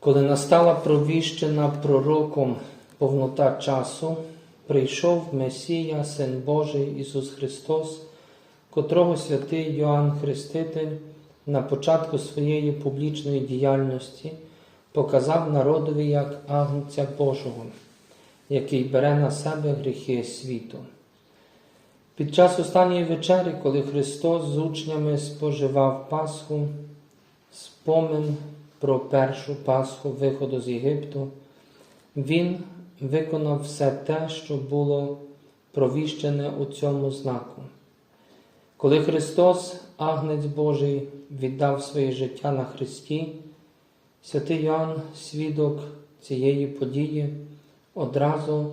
Коли настала провіщена пророком повнота часу, прийшов Месія, Син Божий Ісус Христос, котрого святий Йоанн Хреститель на початку своєї публічної діяльності показав народові як Агнця Божого, який бере на себе гріхи світу. Під час останньої вечері, коли Христос з учнями споживав Пасху, спомин про першу Пасху виходу з Єгипту, Він виконав все те, що було провіщене у цьому знаку. Коли Христос, Агнець Божий, віддав своє життя на Христі, святий Йоанн, свідок цієї події, одразу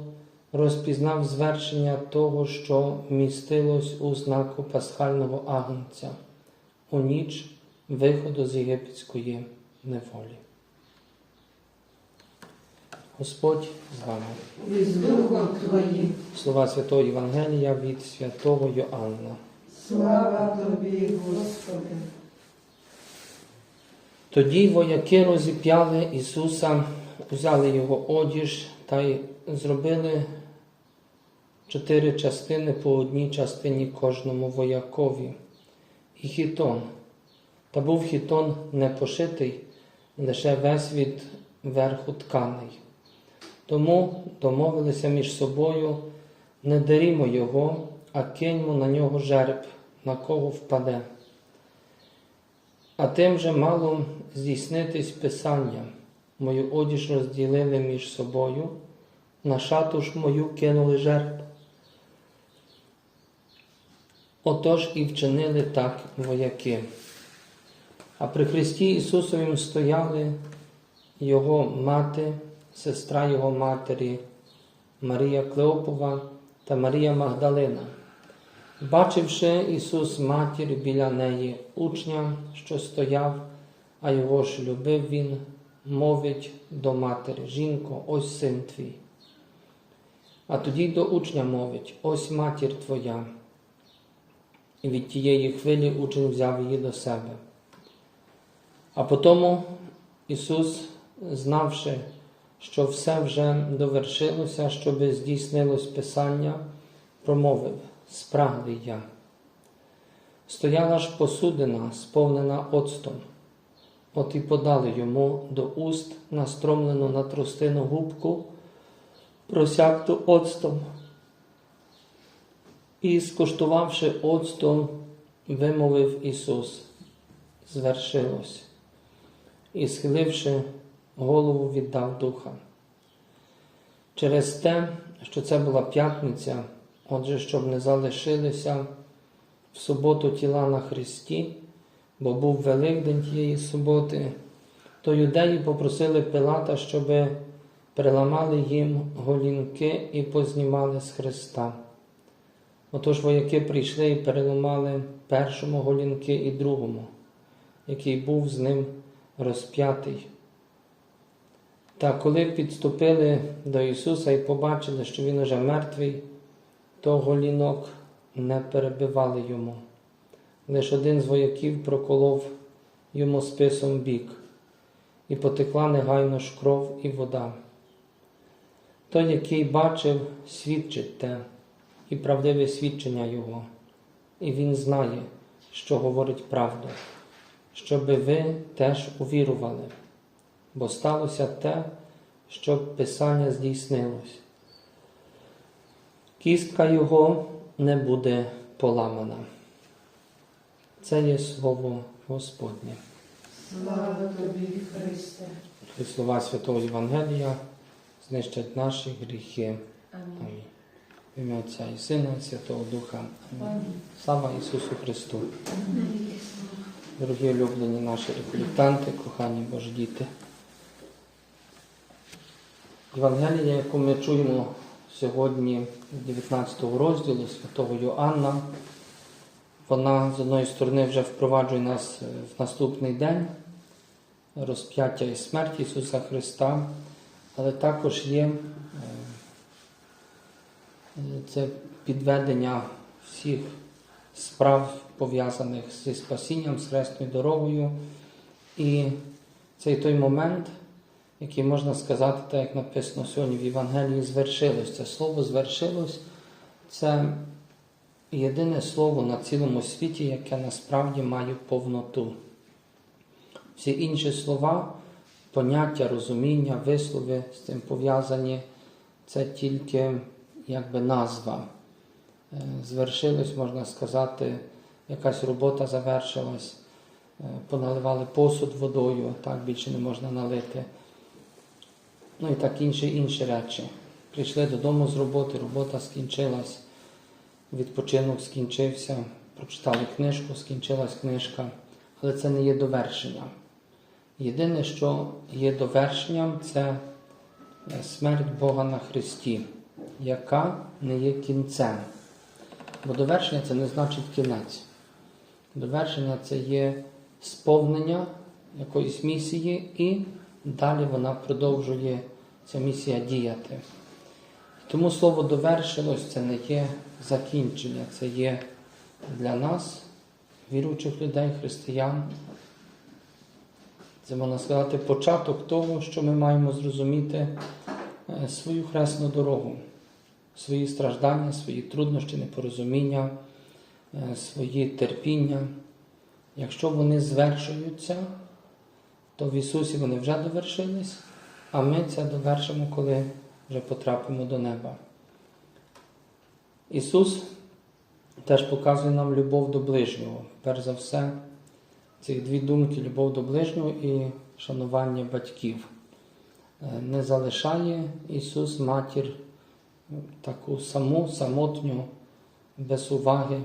розпізнав звершення того, що вмістилось у знаку Пасхального Агнця у ніч виходу з єгипетської неволі. Господь з вами. і з Духом Твоїм. Слова Святого Євангелія від святого Йоанна. Слава Тобі, Господи. Тоді вояки розіп'яли Ісуса, взяли його одіж та й зробили чотири частини по одній частині кожному воякові. І хітон. Та був хітон не пошитий, лише весь від верху тканий. Тому домовилися між собою, не дарімо його, а киньмо на нього жереб, на кого впаде. А тим же мало здійснитись Писання. Мою одіж розділили між собою, на шату ж мою кинули жерб. Отож і вчинили так вояки. А при Христі Ісусовім стояли Його мати, сестра Його матері, Марія Клеопова та Марія Магдалина. Бачивши Ісус матір біля неї учня, що стояв, а його ж любив він, мовить до матері, жінко, ось син твій. А тоді до учня мовить, ось матір твоя. І від тієї хвилі учень взяв її до себе. А потому Ісус, знавши, що все вже довершилося, щоби здійснилось Писання, промовив спраглий я. Стояла ж посудина, сповнена оцтом, от і подали йому до уст настромлену на тростину губку, просякту оцтом. І, скуштувавши оцтом, вимовив Ісус, звершилось, і, схиливши голову, віддав духа. Через те, що це була п'ятниця, Отже, щоб не залишилися в суботу тіла на Христі, бо був Великдень тієї суботи, то юдеї попросили Пилата, щоб переламали їм голінки і познімали з Христа. Отож вояки прийшли і переламали першому голінки і другому, який був з ним розп'ятий. Та коли підступили до Ісуса і побачили, що Він уже мертвий, то голінок не перебивали йому. Лиш один з вояків проколов йому списом бік, і потекла негайно ж кров і вода. Той, який бачив, свідчить те, і правдиве свідчення Його, і він знає, що говорить правду, щоби ви теж увірували, бо сталося те, щоб Писання здійснилось. Кістка його не буде поламана. Це є слово Господнє. Слава Тобі, Христе. І слова Святого Євангелія знищать наші гріхи. Амінь. Амінь. В ім'я Отця і Сина, і Святого Духа. Амінь. Слава Ісусу Христу. Дорогі улюблені наші реколітанти, кохані Божі діти. Євангелія, яку ми чуємо сьогодні 19 розділу святого Йоанна, вона з одної сторони вже впроваджує нас в наступний день розп'яття і смерті Ісуса Христа, але також є е, це підведення всіх справ, пов'язаних зі спасінням, з хресною дорогою. І цей той момент, який можна сказати, так як написано сьогодні в Євангелії, звершилось. Це слово звершилось це єдине слово на цілому світі, яке насправді має повноту. Всі інші слова, поняття, розуміння, вислови з цим пов'язані, це тільки якби назва. Е, Звершилось, можна сказати, якась робота завершилась, е, поналивали посуд водою, так більше не можна налити. Ну і так інші інші речі. Прийшли додому з роботи, робота скінчилась, відпочинок скінчився, прочитали книжку, скінчилась книжка, але це не є довершенням. Єдине, що є довершенням, це е, смерть Бога на Христі, яка не є кінцем. Бо довершення це не значить кінець. Довершення це є сповнення якоїсь місії, і далі вона продовжує ця місія діяти. Тому слово довершилось це не є закінчення, це є для нас, віруючих людей, християн. Це можна сказати початок того, що ми маємо зрозуміти е, свою хресну дорогу, свої страждання, свої труднощі, непорозуміння, свої терпіння. Якщо вони звершуються, то в Ісусі вони вже довершились, а ми це довершимо, коли вже потрапимо до неба. Ісус теж показує нам любов до ближнього. Перш за все, ці дві думки любов до ближнього і шанування батьків. Е, Не залишає Ісус матір таку саму, самотню, без уваги.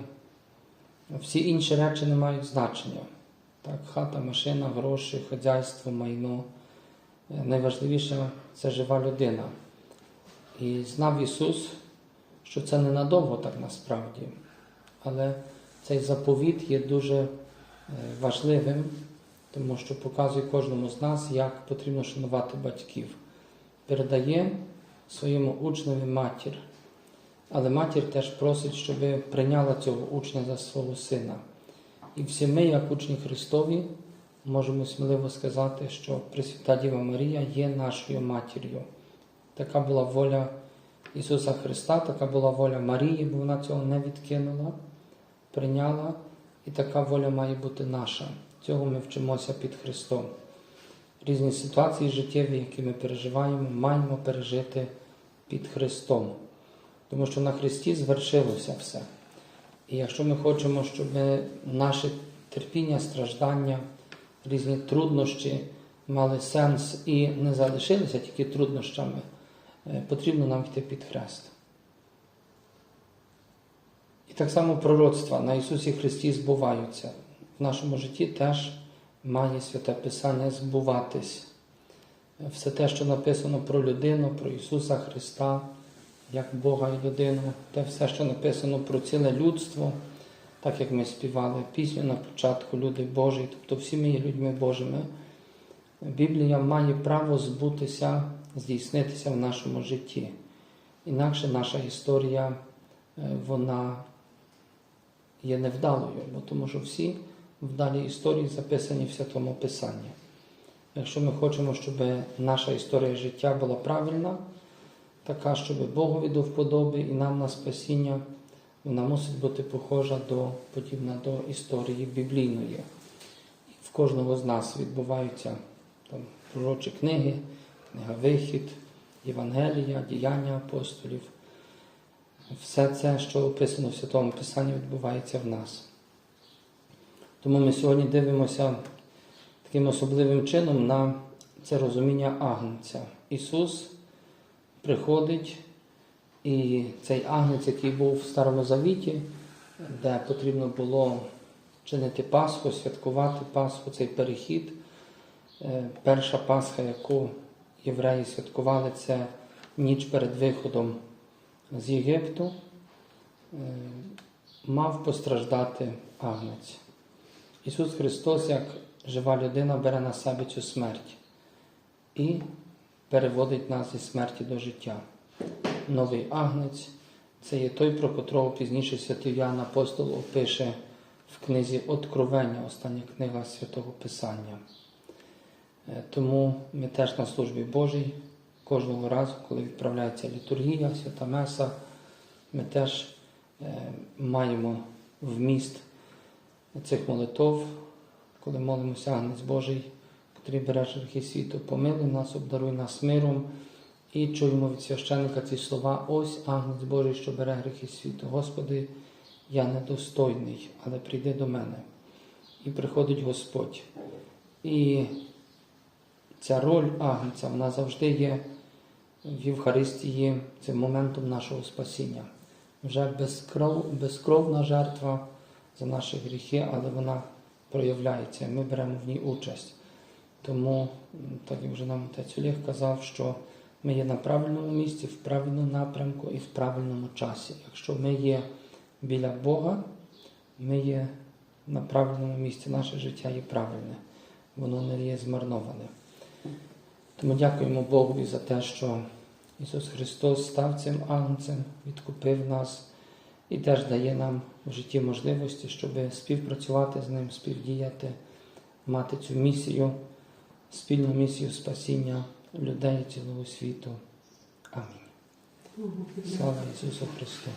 Всі інші речі не мають значення. Так, хата, машина, гроші, хазяйство, майно. Е, Найважливіше це жива людина. І знав Ісус, що це ненадовго так насправді. Але цей заповіт є дуже е, важливим, тому що показує кожному з нас, як потрібно шанувати батьків. Передає своєму учневі матір. Але матір теж просить, щоб прийняла цього учня за свого сина. І всі ми, як учні Христові, можемо сміливо сказати, що Пресвята Діва Марія є нашою матір'ю. Така була воля Ісуса Христа, така була воля Марії, бо вона цього не відкинула, прийняла, і така воля має бути наша. Цього ми вчимося під Христом. Різні ситуації життєві, які ми переживаємо, маємо пережити під Христом. Тому що на Христі звершилося все. І якщо ми хочемо, щоб наше терпіння, страждання, різні труднощі мали сенс і не залишилися тільки труднощами, е, потрібно нам йти під хрест. І так само пророцтва на Ісусі Христі збуваються. В нашому житті теж має святе Писання збуватись. Все те, що написано про людину, про Ісуса Христа, як Бога і людину, те все, що написано про ціле людство, так як ми співали пісню на початку Люди Божі, тобто всі ми є людьми Божими. Біблія має право збутися, здійснитися в нашому житті. Інакше наша історія е, вона є невдалою, бо тому що всі вдалі історії записані в Святому Писанні. Якщо ми хочемо, щоб наша історія життя була правильна, така, щоб Богові до вподоби і нам на спасіння, вона мусить бути похожа до, подібна до історії біблійної. В кожного з нас відбуваються там, пророчі книги, книга Вихід, Євангелія, діяння апостолів. Все це, що описано в Святому Писанні, відбувається в нас. Тому ми сьогодні дивимося таким особливим чином на це розуміння Агнця. Ісус приходить, і цей агнець, який був в Старому Завіті, де потрібно було чинити Пасху, святкувати Пасху, цей перехід. Е, Перша Пасха, яку євреї святкували, це ніч перед виходом з Єгипту, е, мав постраждати агнець. Ісус Христос, як жива людина, бере на себе цю смерть і переводить нас зі смерті до життя. Новий агнець це є той, про котрого пізніше святий Ян Апостол опише в книзі Откровення, остання книга Святого Писання. Е, Тому ми теж на службі Божій кожного разу, коли відправляється літургія, свята Меса, ми теж е, маємо вміст цих молитов, коли молимося Агнець Божий, котрий береш гріхи світу, помилуй нас, обдаруй нас миром. І чуємо від священника ці слова: ось Агнець Божий, що бере гріхи світу. Господи, я недостойний, але прийди до мене. І приходить Господь. І ця роль Агнця, вона завжди є в Євхаристії цим моментом нашого спасіння. Вже безкров, безкровна жертва за наші гріхи, але вона проявляється, ми беремо в ній участь. Тому, так як вже нам отець Олег казав, що ми є на правильному місці, в правильному напрямку і в правильному часі. Якщо ми є біля Бога, ми є на правильному місці, наше життя є правильне, воно не є змарноване. Тому дякуємо Богові за те, що Ісус Христос став цим агнцем, відкупив нас і теж дає нам в житті можливості, щоб співпрацювати з Ним, співдіяти, мати цю місію, спільну місію спасіння людей цілого світу. Амінь. Слава Ісусу Христу!